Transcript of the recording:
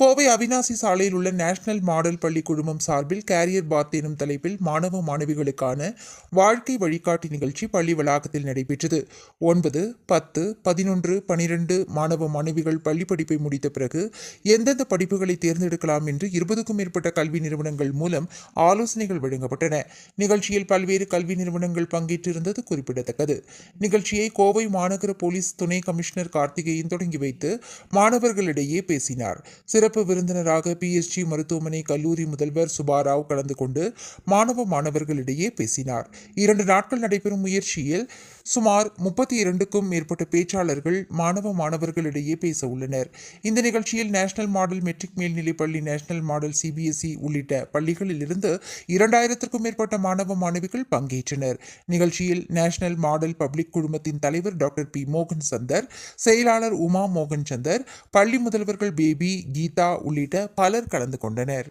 கோவை அவினாசி சாலையில் உள்ள national model பள்ளி குழுமம் சார்பில் கேரியர் பாத் எனும் தலைப்பில் மாணவ மாணவிகளுக்கான வாழ்க்கை வழிகாட்டி நிகழ்ச்சி பள்ளி வளாகத்தில் நடைபெற்றது. ஒன்பது பத்து பதினொன்று பனிரெண்டு மாணவ மாணவிகள் பள்ளி படிப்பை முடித்த பிறகு எந்தெந்த படிப்புகளை தேர்ந்தெடுக்கலாம் என்று இருபதுக்கும் மேற்பட்ட கல்வி நிறுவனங்கள் மூலம் ஆலோசனைகள் வழங்கப்பட்டன. நிகழ்ச்சியில் பல்வேறு கல்வி நிறுவனங்கள் பங்கேற்றிருந்தது குறிப்பிடத்தக்கது. நிகழ்ச்சியை கோவை மாநகர போலீஸ் துணை கமிஷனர் கார்த்திகேயன் தொடங்கி வைத்து மாணவர்களிடையே பேசினார். சிற சிறப்பு விருந்தினராக பிஎஸ்ஜி மருத்துவமனை கல்லூரி முதல்வர் சுபாராவ் கலந்து கொண்டு மாணவ மாணவர்களிடையே பேசினார். இரண்டு நாட்கள் நடைபெறும் முயற்சியில் சுமார் முப்பத்தி இரண்டுக்கும் மேற்பட்ட பேச்சாளர்கள் மாணவ மாணவர்களிடையே பேச உள்ளனர். இந்த நிகழ்ச்சியில் நேஷனல் மாடல் மெட்ரிக் மேல்நிலைப் பள்ளி நேஷனல் மாடல் சிபிஎஸ்இ உள்ளிட்ட பள்ளிகளில் இருந்து இரண்டாயிரத்திற்கும் மேற்பட்ட மாணவ மாணவிகள் பங்கேற்றனர். நிகழ்ச்சியில் நேஷனல் மாடல் பப்ளிக் குழுமத்தின் தலைவர் டாக்டர் பி. மோகன் சந்தர் செயலாளர் உமா மோகன் சந்தர் பள்ளி முதல்வர்கள் பேபி கீதா உள்ளிட்ட பலர் கலந்து கொண்டனர்.